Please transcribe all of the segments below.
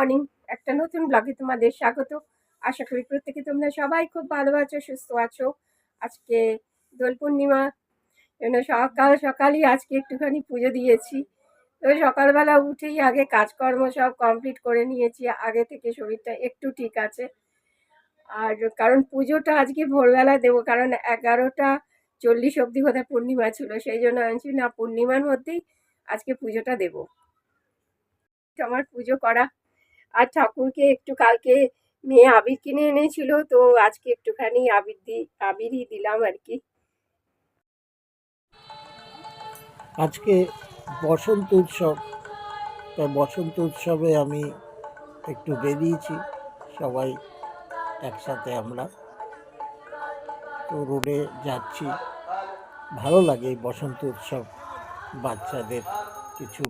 Morning একটা নতুন ব্লগে তোমাদের স্বাগত। আশা করি প্রত্যেকে তোমরা সবাই খুব ভালো আছো, সুস্থ আছো। আজকে দোল পূর্ণিমা, জন্য সকাল সকালই আজকে একটুখানি পুজো দিয়েছি। তো সকালবেলা উঠেই আগে কাজকর্ম সব কমপ্লিট করে নিয়েছি, আগে থেকে শরীরটা একটু ঠিক আছে। আর কারণ পুজোটা আজকে ভোরবেলায় দেবো, কারণ এগারোটা চল্লিশ অবধি বোধহয় পূর্ণিমা ছিল, সেই জন্য আমি না, পূর্ণিমার মধ্যেই আজকে পুজোটা দেবো। আমার পুজো করা আর ঠাকুরকে একটু কালকে মেয়ে আবির কিনে এনেছিল, তো আজকে একটুখানি আবির দি, আবিরই দিলাম আর কি। আজকে বসন্ত উৎসব তাই বসন্ত উৎসবে আমি একটু বেরিয়েছি, সবাই একসাথে আমরা। তো রোডে যাচ্ছি, ভালো লাগে এই বসন্ত উৎসব বাচ্চাদের। কিছু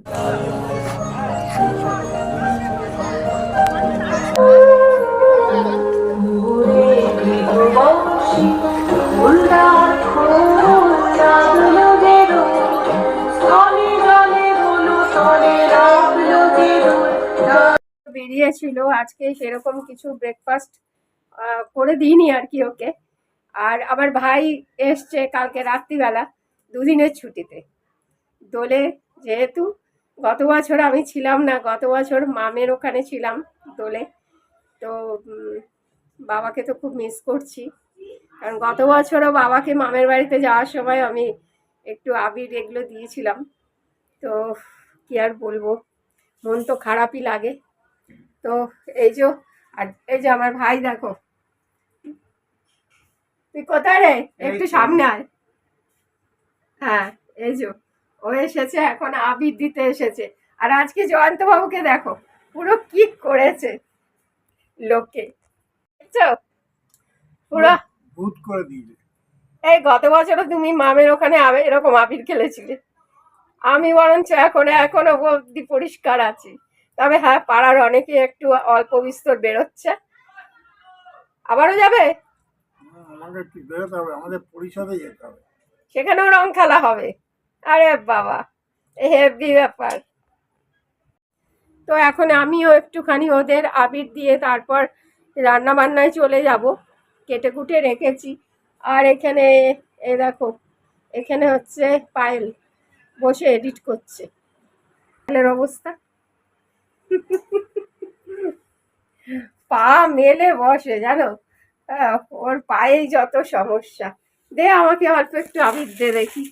বেরিয়েছিল, আজকে সেরকম কিছু ব্রেকফাস্ট করে দিইনি আর কি ওকে। আর আমার ভাই এসছে কালকে রাত্রিবেলা, দুদিনের ছুটিতে। দোলে যেহেতু গত বছর আমি ছিলাম না গত বছর মামের ওখানে ছিলাম দোলে। তো বাবাকে তো খুব মিস করছি। কারণ গত বছরও বাবাকে মামের বাড়িতে যাওয়ার সময় আমি একটু আবির এগুলো দিয়েছিলাম। তো কি আর বলব? মন তো খারাপই লাগে। তো এই যে আর এই যে আমার ভাই দেখো। তুই কোথায় রে? একটু সামনে আয়। হ্যাঁ এই যে। ও এসেছে এখন আবির দিতে এসেছে। আর আজকে জয়ন্ত বাবুকে দেখো পুরো কি করেছে লোককে। দেখছ? পুরো ভূত করে দিয়েছে। এই গত বছরও তুমি মামের ওখানে আবে- এরকম আবির খেলেছিলে। আমি বরঞ্চ এখন এখনও অব্দি পরিষ্কার আছি। তবে হ্যাঁ পাড়ার অনেকে একটু অল্প বিস্তর বেরোচ্ছে। আবারও যাবে? আমাদের পরিষদে যেতে হবে। সেখানেও রং খেলা হবে। আরে বাবা হেভি ব্যাপার। তো এখন আমিও একটুখানি ওদের আবির দিয়ে তারপর রান্না বান্নায় চলে যাব। কেটে কুটে রেখেছি। আর এখানে, এ দেখো, এখানে হচ্ছে পায়েল বসে এডিট করছে। পায়েলের অবস্থা। পা মেলে বসে, জানো? ওর পায়েই যত সমস্যা। দে আমাকে অল্প একটু আবির দে দেখি।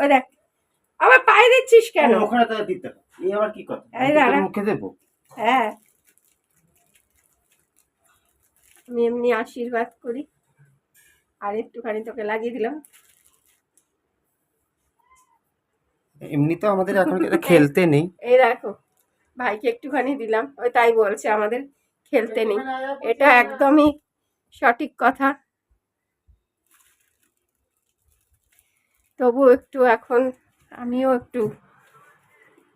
ওই দেখ। আবার পায়ে দিচ্ছিস কেন? ওখানে তো দিতে এই আবার কি কথা? এই দাঁড়া। মুখে দেবো? হ্যাঁ। আমি এমনি আশীর্বাদ করি। আর একটুখানি তোকে লাগিয়ে দিলাম। এমনি তো আমাদের এখন খেলতে নেই। এই দেখো ভাইকে একটুখানি দিলাম। ওই তাই বলছে আমাদের খেলতে নেই। এটা একদমই সঠিক কথা। তবু একটু এখন আমিও একটু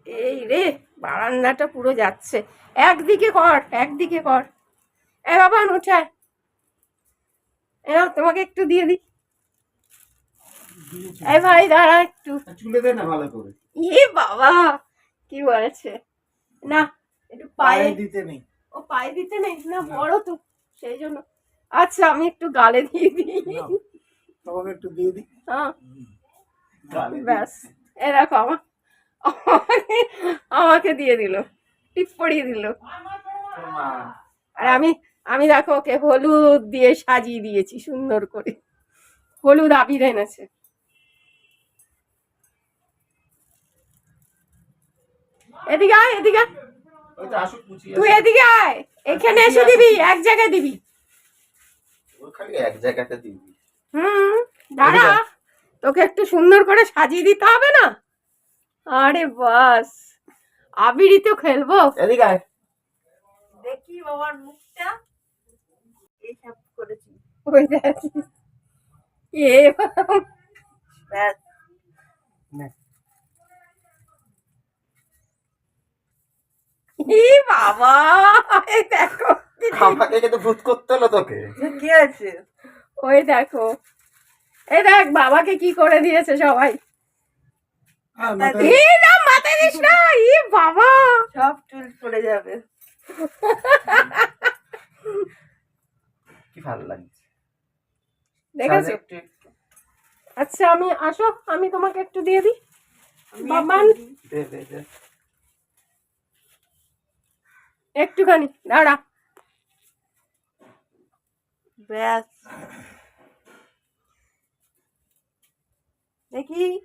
এই রে বারান্দাটা পুরো যাচ্ছে। একদিকে কর একদিকে কর। এ বাবা উঠায় এ তোমাকে একটু দিয়ে দিই। এই ভাই দাঁড়া একটু। চুলে দে না ভালো করে। ইয়ে বাবা কি বলেছে? না একটু পায়ে দিতে নেই। ও পায়ে দিতে নেই? না বড় তো সেই জন্য। আচ্ছা আমি একটু গালে দিয়ে দিই। তোমাকে একটু দিয়ে দিই। হ্যাঁ। ব্যাস এ দেখো আমার আমাকে দিয়ে দিল টিপ পরিয়ে দিল। আর আমি আমি দেখো ওকে হলুদ দিয়ে সাজিয়ে দিয়েছি সুন্দর করে। হলুদ আবির এনেছে। এদিকে আয় এদিকে তুই এদিকে আয় এখানে এসে দিবি এক জায়গায় দিবি। এক জায়গাতে দিবি। হুম দাঁড়া। তোকে একটু সুন্দর করে সাজিয়ে দিতে হবে না? আরে বাস। আবিরই তো খেলব। এদিকে দেখি বাবার মুখটা। এইসব করেছি। ওই এ ব্যাস। বাবা এই দেখো। আমাকে ভূত করতে হলো তোকে। কি আছে ওই দেখো। এই দেখ বাবাকে কি করে দিয়েছে সবাই? হ্যাঁ মাথায় না মাথায় দিস না ই বাবা। সব চুল পড়ে যাবে। কি ভালো লাগছে। দেখেছ? একটু। আচ্ছা আমি আসো আমি তোমাকে একটু দিয়ে দিই। বাবান। দে দে দে। একটুখানি দাঁড়া। ব্যাস। দেখি।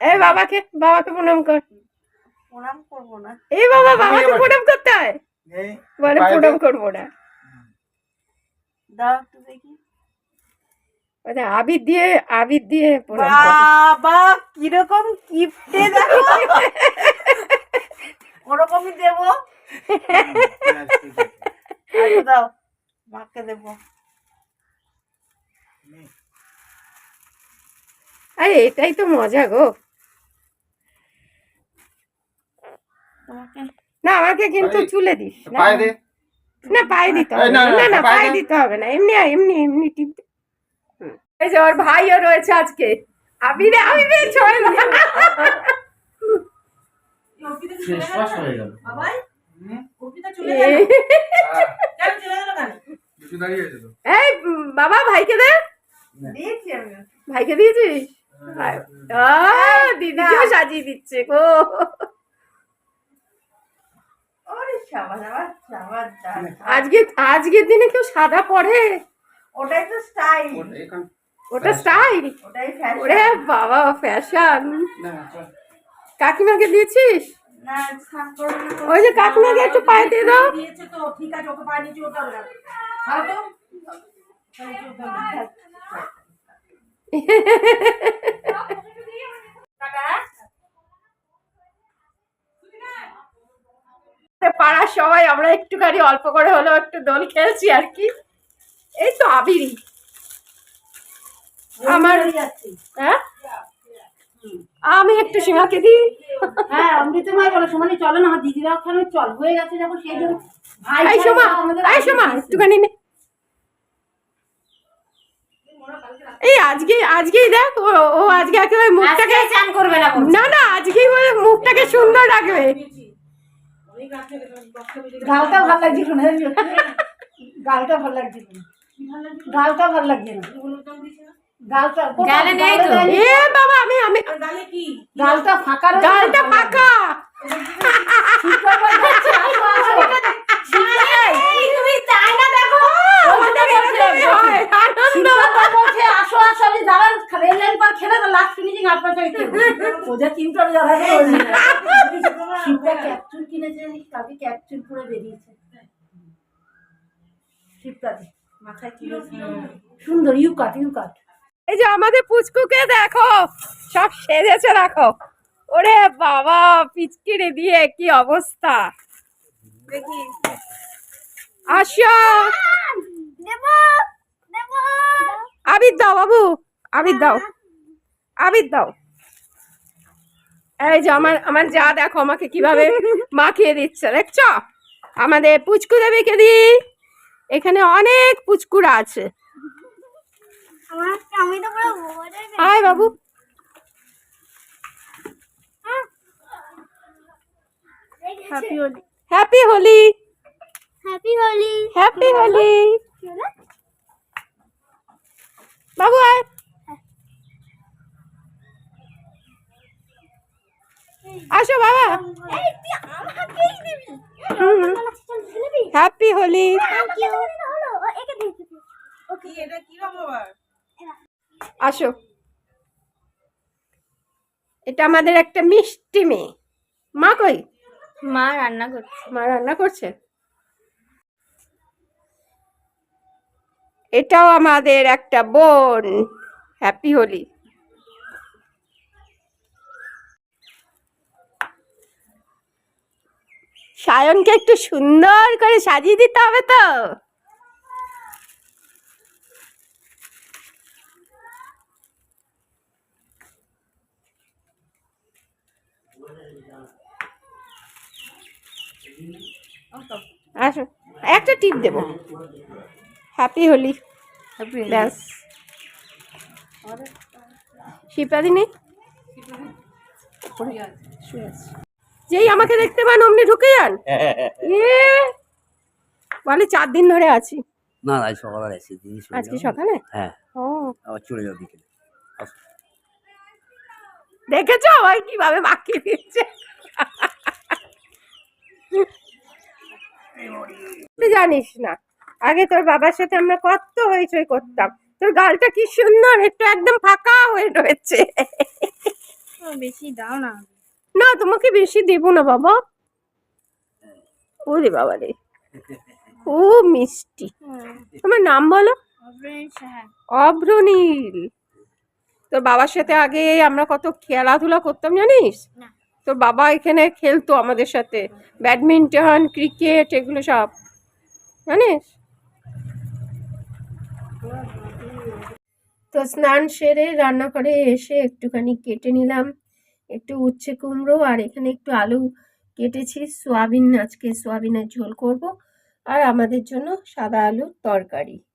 এই বাবাকে বাবাকে প্রণাম কর। প্রণাম করব না। এই বাবা বাবাকে প্রণাম করতে হয় বলে বাইরে- প্রণাম করব না। দাও একটু দেখি। বলে আবির দিয়ে আবির দিয়ে। বাবা কীরকম কিপটে দেখো। ওরকমই দেবো। আচ্ছা দাও। মাকে দেবো। আরে এটাই তো মজা গো। না আমাকে কিন্তু পায়ে- চুলে দিস। না পায়ে না পায়ে দিতে হবে না না, পায়ে দিতে হবে না। এমনি এমনি এমনি টিপ দে। এই যে ওর ভাইও রয়েছে আজকে। আবিরে আবিরে ছয় না শেষ পাস হয়ে গেল। হুম? তো। এই বাবা ভাইকে দে। ভাইকে দিয়েছিস? আহ, দিদিকেও সাজিয়ে দিচ্ছে গো। আজকে আজকের দিনে কেউ সাদা পরে? ওটাই তো স্টাইল ওটা স্টাইল ওটাই ফ্যাশন ওরে বাবা ফ্যাশন কাকিমাকে দিয়েছিস? ওই যে কাকিমাকে একটু পায়ে দিয়ে দাও। দিয়েছে তো ঠিক আছে ওকে পানি চুতে হবে না ভালো তো? পানি চুতে হবে না। টাটা পাড়ার সবাই আমরা একটুখানি অল্প করে হলেও একটু দোল খেলছি আর কি। এই তো আবিরই আমার হ্যাঁ? আমি একটু সীমাকে দিই হ্যাঁ অমৃতময় বলো সমানে চলো না আমার দিদিরা ওখানে চল হয়ে গেছে যখন সেই জন্য ভাই এই সোমা এই সোমা একটুখানি নে। এই আজকে আজকেই দেখ ও আজকে একেবারে মুখটাকে চান করবে না না না আজকেই বলে মুখটাকে সুন্দর রাখবে। গালটা ভালো লাগছে শুনে গালটা ভালো লাগছে। গালটা ভালো লাগছে না। গালে নেই তো এ বাবা আমি আমি গালে কি গালটা ফাঁকা গালটা ফাঁকা হয়, মাথায় সুন্দর ইউ কাট ইউ কাট এই যে আমাদের পুচকুকে দেখো সব সেজেছে দেখো। ওরে বাবা পিচকিরে দিয়ে কি অবস্থা। দেখি। আসো। আবির দাও বাবু আবির দাও আবির দাও। এই যে আমার আমার যা দেখো আমাকে কীভাবে মাখিয়ে দিচ্ছে দেখছ? আমাদের পুচকু দেবীকে দি এখানে অনেক পুচকুরা আছে। হাই বাবু। Happy Holi happy Holi happy Holi happy Holi বাবু আয়। আসো বাবা। হ্যাপি হোলি? থ্যাংক ইউ এটা কি রকম আবার? আসো। এটা আমাদের একটা মিষ্টি মেয়ে। মা কই? মা রান্না করছে। মা রান্না করছে? এটাও আমাদের একটা বোন। হ্যাপি হোলি সায়নকে একটু সুন্দর করে সাজিয়ে দিতে হবে তো? আসো একটা টিপ দেবো। হ্যাপি হোলি ব্যাস। শিপ্রাদিনী শুয়ে আছে। যেই আমাকে দেখতে পান অমনি ঢুকে যান? এ বলে চার দিন ধরে আছি। না আজ সকালে চলে আজকে সকালে? হ্যাঁ। ও। আবার চলে যাও বিকেলে। দেখেছ? ওই কীভাবে মাখিয়ে দিচ্ছে তুই জানিস না। আগে তোর বাবার সাথে আমরা কত হইচই করতাম। তোর গালটা কি সুন্দর একটু একদম ফাঁকা হয়ে রয়েছে। বেশি দাও না। না তোমাকে বেশি দেবো না বাবা। ওরে বাবা রে। খুব মিষ্টি। তোমার নাম বলো? হ্যাঁ অভ্রনীল তোর বাবার সাথে আগে আমরা কত খেলাধুলা করতাম জানিস? না। তোর বাবা এখানে খেলতো আমাদের সাথে। ব্যাডমিন্টন, ক্রিকেট এগুলো সব। জানিস? তো স্নান সেরে রান্নাঘরে এসে একটুখানি কেটে নিলাম। একটু উচ্ছে কুমড়ো আর এখানে একটু আলু কেটেছি। সোয়াবিন, আজকে সোয়াবিনের ঝোল করব। আর আমাদের জন্য সাদা আলুর তরকারি।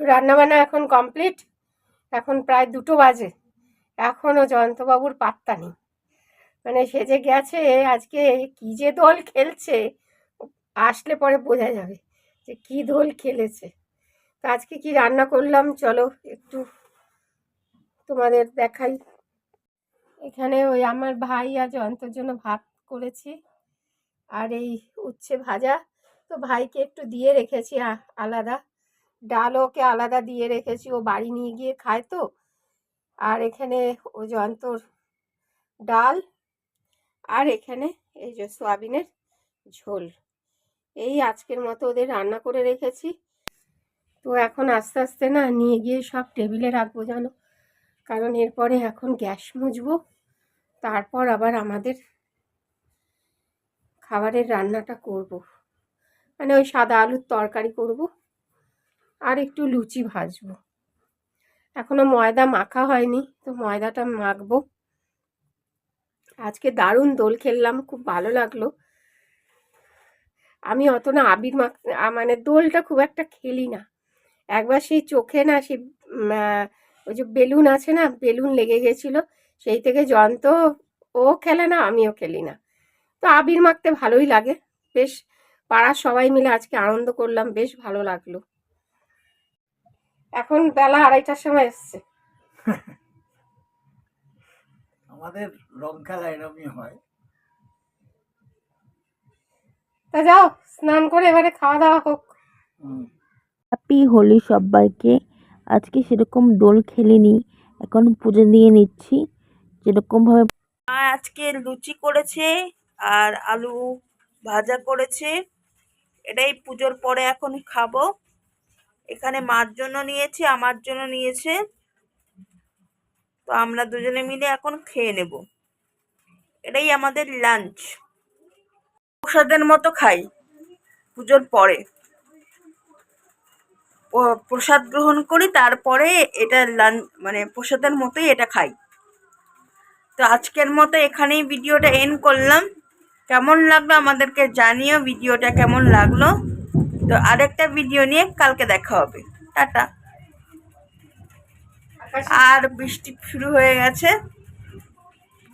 রান্নাবান্না এখন কমপ্লিট। এখন প্রায় দুটো বাজে। এখনও জয়ন্তবাবুর পাত্তা নেই। মানে সেজে গেছে, আজকে কি যে দোল খেলছে, আসলে পরে বোঝা যাবে যে কি দোল খেলেছে। তো আজকে কি রান্না করলাম, চলো একটু তোমাদের দেখাই। এখানে ওই আমার ভাই আর জয়ন্তর জন্য ভাত করেছি আর এই উচ্ছে ভাজা। তো ভাইকে একটু দিয়ে রেখেছি আলাদা। ডাল ওকে আলাদা দিয়ে রেখেছি, ও বাড়ি নিয়ে গিয়ে খায় তো। আর এখানে ও জয়ন্তর ডাল, আর এখানে এই যে সোয়াবিনের ঝোল। এই আজকের মতো ওদের রান্না করে রেখেছি। তো এখন আস্তে আস্তে না নিয়ে গিয়ে সব টেবিলে রাখব জানো। কারণ এরপরে এখন গ্যাস মুছবো, তারপর আবার আমাদের খাবারের রান্নাটা করব। মানে ওই সাদা আলুর তরকারি করব। আর একটু লুচি ভাজবো। এখনও ময়দা মাখা হয়নি, তো ময়দাটা মাখবো। আজকে দারুণ দোল খেললাম, খুব ভালো লাগল। আমি অত না আবির মাখ মানে দোলটা খুব একটা খেলি না। একবার সেই চোখে না সেই ওই যে বেলুন আছে না, বেলুন লেগে গেছিল, সেই থেকে জয়ন্ত, ও খেলে না, আমিও খেলি না। তো আবির মাখতে ভালোই লাগে। বেশ, পাড়ার সবাই মিলে আজকে আনন্দ করলাম, বেশ ভালো লাগল। এখন বেলা আড়াইটার সময় এসছে। আমাদের রং খেলা এরকমই হয়। তা যাও স্নান করে এবারে খাওয়া দাওয়া হোক। হ্যাপি হোলি সবাইকে। আজকে সেরকম দোল খেলিনি এখন পুজো দিয়ে নিচ্ছি। যেরকমভাবে মা আজকে লুচি করেছে আর আলু ভাজা করেছে। এটাই পুজোর পরে এখন খাব। এখানে মার জন্য নিয়েছে, আমার জন্য নিয়েছে। তো আমরা দুজনে মিলে এখন খেয়ে নেব। এটাই আমাদের লাঞ্চ প্রসাদের মতো খাই পুজোর পরে। প্রসাদ গ্রহণ করি, তারপরে এটা লাঞ্চ মানে প্রসাদের মতোই এটা খাই। তো আজকের মতো এখানেই ভিডিওটা এন্ড করলাম। কেমন লাগল আমাদেরকে জানিও, ভিডিওটা কেমন লাগল। তো আরেকটা ভিডিও নিয়ে কালকে দেখা হবে। টাটা। আর বৃষ্টি শুরু হয়ে গেছে।